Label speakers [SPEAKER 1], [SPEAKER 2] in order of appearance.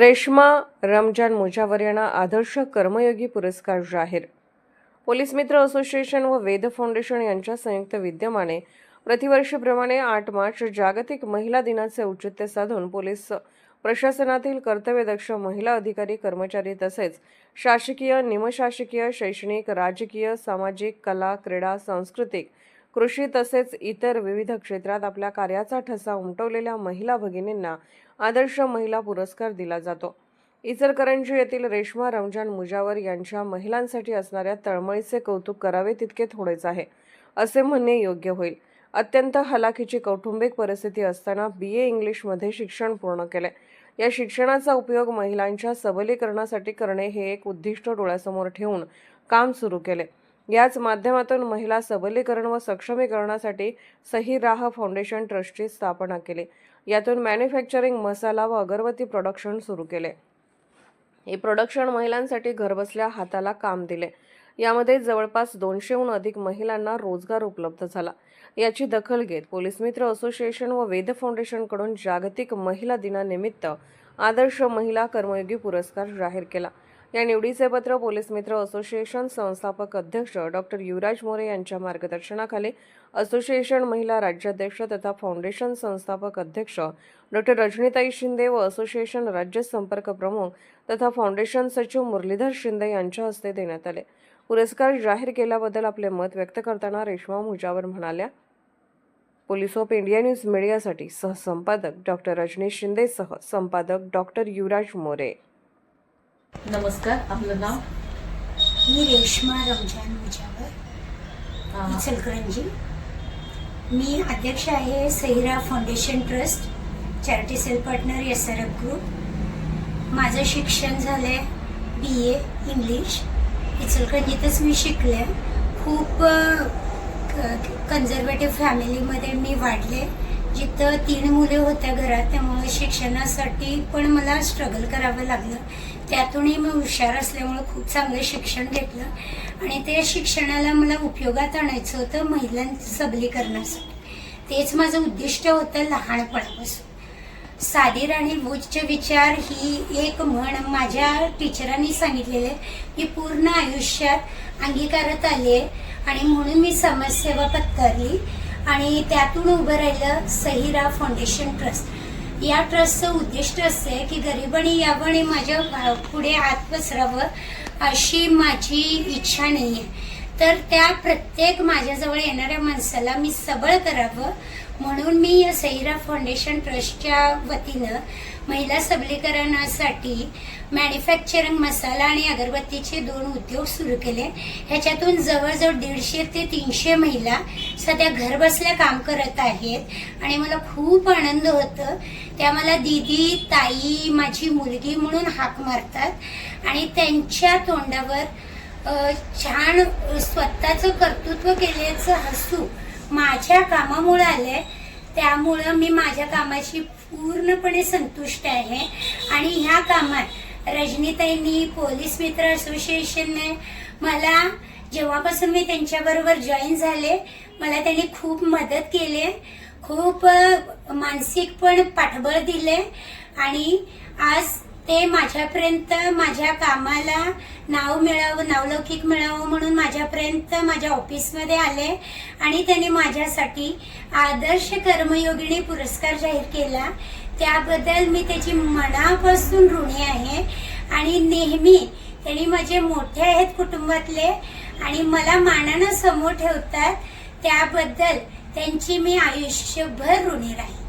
[SPEAKER 1] रेश्मा रमजान मुजावर यांना आदर्श कर्मयोगी पुरस्कार जाहीर. पोलीस मित्र असोसिएशन व वेद फाउंडेशन यांच्या संयुक्त विद्यमाने प्रतिवर्षीप्रमाणे आठ मार्च जागतिक महिला दिनाचे औचित्य साधून पोलीस प्रशासनातील कर्तव्यदक्ष महिला अधिकारी कर्मचारी तसेच शासकीय निमशासकीय शैक्षणिक राजकीय सामाजिक कला क्रीडा सांस्कृतिक कृषी तसेच इतर विविध क्षेत्रात आपल्या कार्याचा ठसा उमटवलेल्या महिला भगिनींना आदर्श महिला पुरस्कार दिला जातो. इचलकरंजी येथील रेश्मा रमजान मुजावर यांच्या महिलांसाठी असणाऱ्या तळमळीचे कौतुक करावे तितके थोडेच आहे असे म्हणणे योग्य होईल. अत्यंत हलाखीची कौटुंबिक परिस्थिती असताना बी ए इंग्लिशमध्ये शिक्षण पूर्ण केले. या शिक्षणाचा उपयोग महिलांच्या सबलीकरणासाठी करणे हे एक उद्दिष्ट डोळ्यासमोर ठेवून काम सुरू केले. याच माध्यमातून महिला सबलीकरण व सक्षमीकरणासाठी सही राह फाउंडेशन ट्रस्टची स्थापना केली. यातून मॅन्युफॅक्चरिंग मसाला व अगरबत्ती प्रोडक्शन सुरू केले. हे प्रोडक्शन महिलांसाठी घरबसल्या हाताला काम दिले. यामध्ये जवळपास दोनशेहून अधिक महिलांना रोजगार उपलब्ध झाला. याची दखल घेत पोलीस मित्र असोसिएशन व वेद फाउंडेशनकडून जागतिक महिला दिनानिमित्त आदर्श महिला कर्मयोगी पुरस्कार जाहीर केला. या निवडीचे पत्र पोलीस मित्र असोसिएशन संस्थापक अध्यक्ष डॉक्टर युवराज मोरे यांच्या मार्गदर्शनाखाली असोसिएशन महिला राज्याध्यक्ष तथा फाउंडेशन संस्थापक अध्यक्ष डॉक्टर रजनीताई शिंदे व असोसिएशन राज्य संपर्क प्रमुख तथा फाउंडेशन सचिव मुरलीधर शिंदे यांच्या हस्ते देण्यात आले. पुरस्कार जाहीर केल्याबद्दल आपले मत व्यक्त करताना रेश्मा मुजावर म्हणाल्या पोलीस ऑफ इंडिया न्यूज मीडियासाठी सहसंपादक डॉक्टर रजनीश शिंदेसह संपादक डॉक्टर युवराज मोरे.
[SPEAKER 2] नमस्कार आपलं नाव?
[SPEAKER 3] मी रेश्मा रमजान मुजावर इचलकरंजी. मी अध्यक्ष आहे Sahira foundation trust charity cell partner S R F group माझं शिक्षण झालंय बी ए इंग्लिश इचलकरंजीतच मी शिकले. खूप कन्झर्वेटिव्ह फॅमिलीमध्ये मी वाढले. जिथं तीन मुले होत्या घरात त्यामुळे शिक्षणासाठी पण मला स्ट्रगल करावं लागलं. त्यातूनही मी हुशार असल्यामुळे खूप चांगलं शिक्षण घेतलं आणि त्या शिक्षणाला मला उपयोगात आणायचं होतं महिलांचं सबलीकरणासाठी. तेच माझं उद्दिष्ट होतं लहानपणापासून. साधी राणी बुजचे विचार ही एक म्हण माझ्या टीचरांनी सांगितलेले मी पूर्ण आयुष्यात अंगीकारत आहे आणि म्हणून मी समाजसेवा पत्करली. आणि त्यातून उभं राहिलं सहिरा फाउंडेशन ट्रस्ट या ट्रस्टचं उद्दिष्ट असते की गरिबांनी यावं आणि माझ्या पुढे हात पसरावं अशी माझी इच्छा नाही आहे. तर त्या प्रत्येक माझ्याजवळ येणाऱ्या माणसाला मी सबळ करावं म्हणून मी या सैरा फाउंडेशन ट्रस्टच्या वतीनं महिला सबलीकरणासाठी मॅन्युफॅक्चरिंग मसाला आणि अगरबत्तीचे दोन उद्योग सुरू केले. ह्याच्यातून जवळजवळ दीडशे ते तीनशे महिला सध्या घरबसल्या काम करत आहेत. आणि मला खूप आनंद होतं. त्या मला दीदी ताई माझी मुलगी म्हणून हाक मारतात. आणि त्यांच्या तोंडावर छान स्वतःचं कर्तृत्व केल्याचं हसू माझ्या कामामुळे आलंय त्यामुळं मी माझ्या कामाची पूर्णपणे संतुष्ट आहे. आणि ह्या कामात रजनीताईंनी पोलीस मित्र असोसिएशनने मला जेव्हापासून मी त्यांच्याबरोबर जॉईन झाले मला त्यांनी खूप मदत केली. खूप मानसिक पण पाठबळ दिले. आणि आज ते माझ्यापर्यंत माझ्या कामाला नाव मिळावं नावलौकिक मिळावं म्हणून माझ्यापर्यंत माझ्या ऑफिसमध्ये आले आणि त्यांनी माझ्यासाठी आदर्श कर्मयोगिनी पुरस्कार जाहीर केला. त्याबद्दल मी त्याची मनापासून ऋणी आहे आणि नेहमी त्यांनी माझे मोठे आहेत कुटुंबातले आणि मला मानानं समोर ठेवतात. त्याबद्दल त्यांची मी आयुष्यभर ऋणी राहील